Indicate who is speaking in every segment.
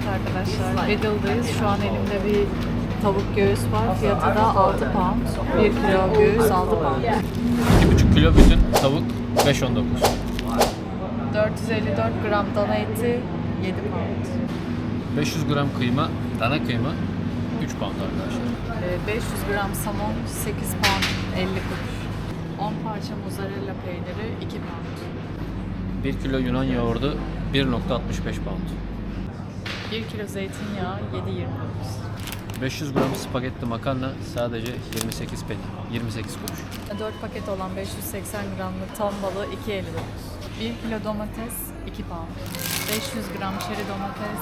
Speaker 1: Evet arkadaşlar Lidl'dayız. Şu an elimde bir tavuk göğüs var. Fiyatı da 6 pound. 1 kilo göğüs 6 pound.
Speaker 2: 2,5 kilo bütün tavuk 5.19.
Speaker 1: 454 gram dana eti 7 pound.
Speaker 2: 500 gram kıyma, dana kıyma 3 pound arkadaşlar.
Speaker 1: Ee, 500 gram somon 8 pound 50 kuruş. 10 parça mozzarella peyniri 2 pound.
Speaker 2: 1 kilo Yunan yoğurdu 1.65 pound.
Speaker 1: 1 kilo zeytinyağı 7.29.
Speaker 2: 500 gram spagetti makarna sadece 28 peni, 28 kuruş.
Speaker 1: 4 paket olan 580 gramlık ton balığı 2.59. 1 kilo domates 2 pound. 500 gram çeri domates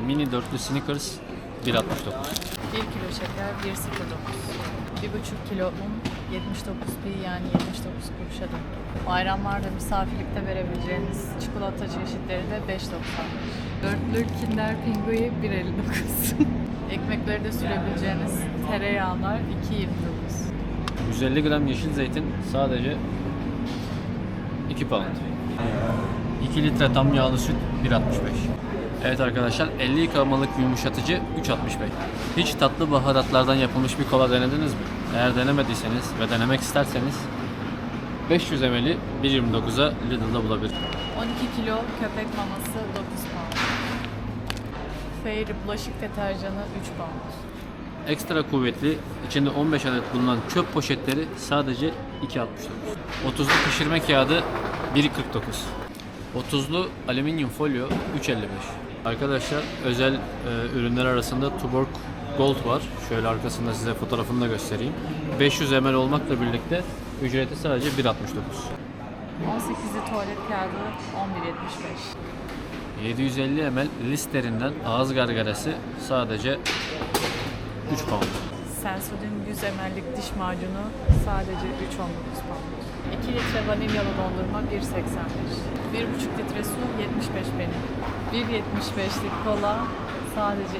Speaker 1: 1.35.
Speaker 2: Mini dörtlü Snickers 1.69.
Speaker 1: 1 kilo şeker 1.09. 1,5 kilo un 79p yani 79 kuruşa da. Bayramlarda misafirlikte verebileceğiniz çikolata çeşitleri de 5.95. Dörtlü Kinder Pingui 1.59. Ekmekleri de sürebileceğiniz tereyağlar 2.29.
Speaker 2: 150 gram yeşil zeytin sadece 2 pound. 2 litre tam yağlı süt 1.65. Evet arkadaşlar 50 yıkamalık yumuşatıcı 3.65. Hiç tatlı baharatlardan yapılmış bir kola denediniz mi? Eğer denemediyseniz ve denemek isterseniz 500 ml'i 1.29'a Lidl'da bulabilirsiniz.
Speaker 1: 12 kilo köpek maması 9 pound. Fairy bulaşık deterjanı 3 pound.
Speaker 2: Ekstra kuvvetli, içinde 15 adet bulunan çöp poşetleri sadece 2.69. 30'lu pişirme kağıdı 1.49. 30'lu alüminyum folyo 3.55. Arkadaşlar özel e, ürünler arasında Tuborg Gold var. Şöyle arkasında size fotoğrafını da göstereyim. 500 ml olmakla birlikte ücreti sadece 1.69.
Speaker 1: 18'li tuvalet kağıdı 11.75.
Speaker 2: 750 ml Listerine'den ağız gargarası sadece 3 pound.
Speaker 1: Sensodyne 100 ml'lik diş macunu sadece 3.19 pound. 2 litre vanilyalı dondurma 1.85. 1.5 litre su 75 peni. 1.75'lik kola sadece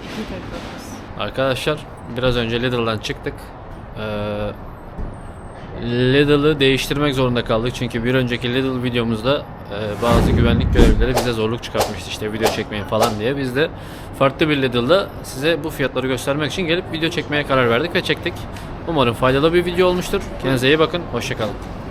Speaker 1: 2.49.
Speaker 2: Arkadaşlar biraz önce Lidl'dan çıktık. Ee, Lidl'ı değiştirmek zorunda kaldık çünkü bir önceki Lidl videomuzda e, bazı güvenlik görevlileri bize zorluk çıkartmıştı işte video çekmeyin falan diye. Biz de farklı bir Lidl'da size bu fiyatları göstermek için gelip video çekmeye karar verdik ve çektik. Umarım faydalı bir video olmuştur. Kendinize iyi bakın. Hoşçakalın.